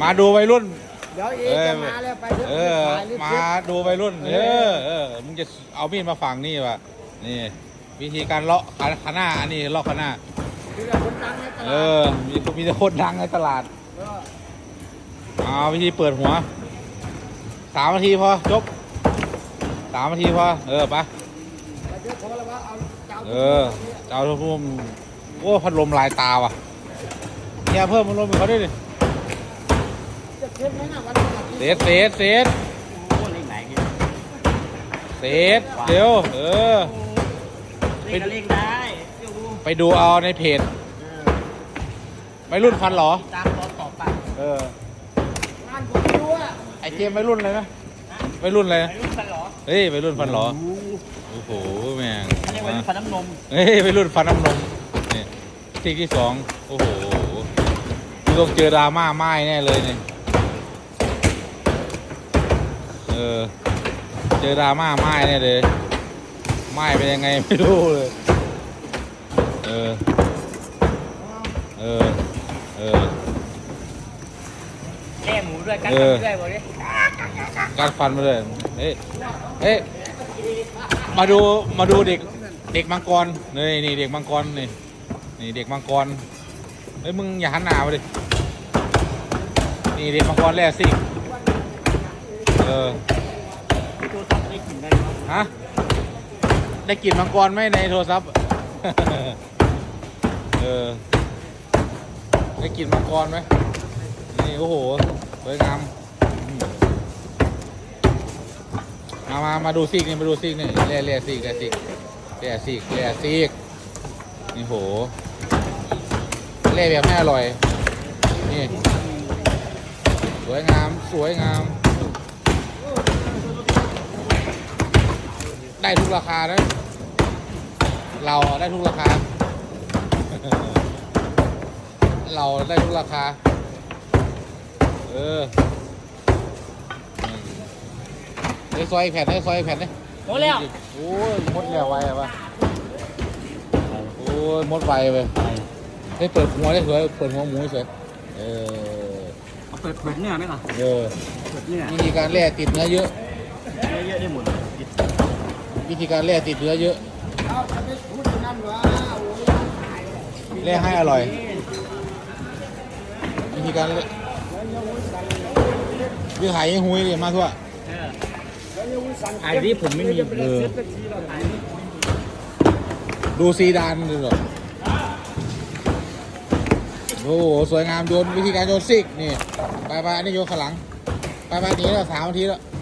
มาดูวัยรุ่น เดี๋ยวอีเอกอจะมาแล้วไปเออถ่ายรูปมาเก็บดูวัยรุ่น เออเออมึงจะเอามีดมาฝังนี่วะนี่ วิธีการเลาะขาหน้าอันนี้เลาะขาหน้าคือแบบคนดังในตเอลาดอมีมีแต่คนดังในตลาดเออเอาวิธีเปิดหัวสามนาทีพอจบสามนาทีพอเออไปะไปเดี๋ยวขอแล้วว่าเอาเจ้าเออเจ้าทุ่มโอ้พัดลมลายตาว่ะเนี่ยเพิ่มพัดลมให้เขาด้วยดิจะ เข้มไหมนะวันนี้เศษเศษเศษโอ้เล่งไหนเนี่ยเศษเดี๋ยวเออ เล่งก็เล่งได้เดี๋ยวดูไปดูเอาในเพจไม่รุ่นฟันเหรอ ตามตอนต่อไปเอองานผมไม่รู้อะไอเจมไม่รุ่นเลยนะไม่รุ่นเลยวัยรุ่นฟันเหรอเฮ้ยไม่รุ่นฟันเหรอ โอ้โหแม่งเขาเรียกวัยรุ่นฟันน้ำนมเฮ้ยไม่รุ่นฟันน้ำนมนี่ทีที่สองโอ้โหกูต้องเจอดราม่าไม้แน่เลยเนี่ย เออ เจอดราม่าไม้แน่เลยไม้เป็นยังไงไม่รู้เลย เออ เออ เออแก้หมูด้วยกันเอหอมูด้วยบอกดิกัดฟันมาเลยเฮ้ยเฮ้ยมาดูมาดูเด็กเด็กมังกรนี่นี่เด็กมังกรนี่นี่เด็กมังกรเฮ้ยมึงอย่าหันหน้ามาดินี่เด็กมังกรแร่สิ เออคือตัวซับได้กลิ่นได้ไหมฮะได้กลิ่นมังกรไหมในโทรศัพท์ เออ ได้กลิ่นมังกรไหมนี่โอ้โหสวยงามมามามาดูซีกนี่มาดูซีกนี่เล่เล่ซีกเล่ซีกเล่ซีกเล่ซีกนี่โหเล่แบบไม่อร่อย นี่ สวยงาม สวยงาม ได้ทุกราคานะ เราได้ทุกราคา เราได้ทุกราคา เออไอ้ซอยแผ่นไอ้ซอยแผ่นนี่โอ้แล้วโอ้ยมดแล้วไวอะปะโอ้ยมดไวไปให้เปิดหัวได้สวยเปิดหัวหมูสวยเออเอาเปิดเปิดเนื้อไหมล่ะเออเปิดเนื้อวิธีการแล่ติดเนื้อเยอะเยอะๆได้หมด วิธีการแล่ติดเนื้อเยอะเอาจะไม่พูดอย่างนั้นวะโอ้ยแล่ให้อร่อย วิธีการแล่วิหายยังหุยเลยมาทั่วเออไอ้ที่ผมไม่มีเออดูซีดานดูหรอโอ้โหสวยงามโยนวิธีการโยนซิกนี่ไปไปอันนี้โยนข้างหลังไปไปหนีแล้วสามนาทีแล้ว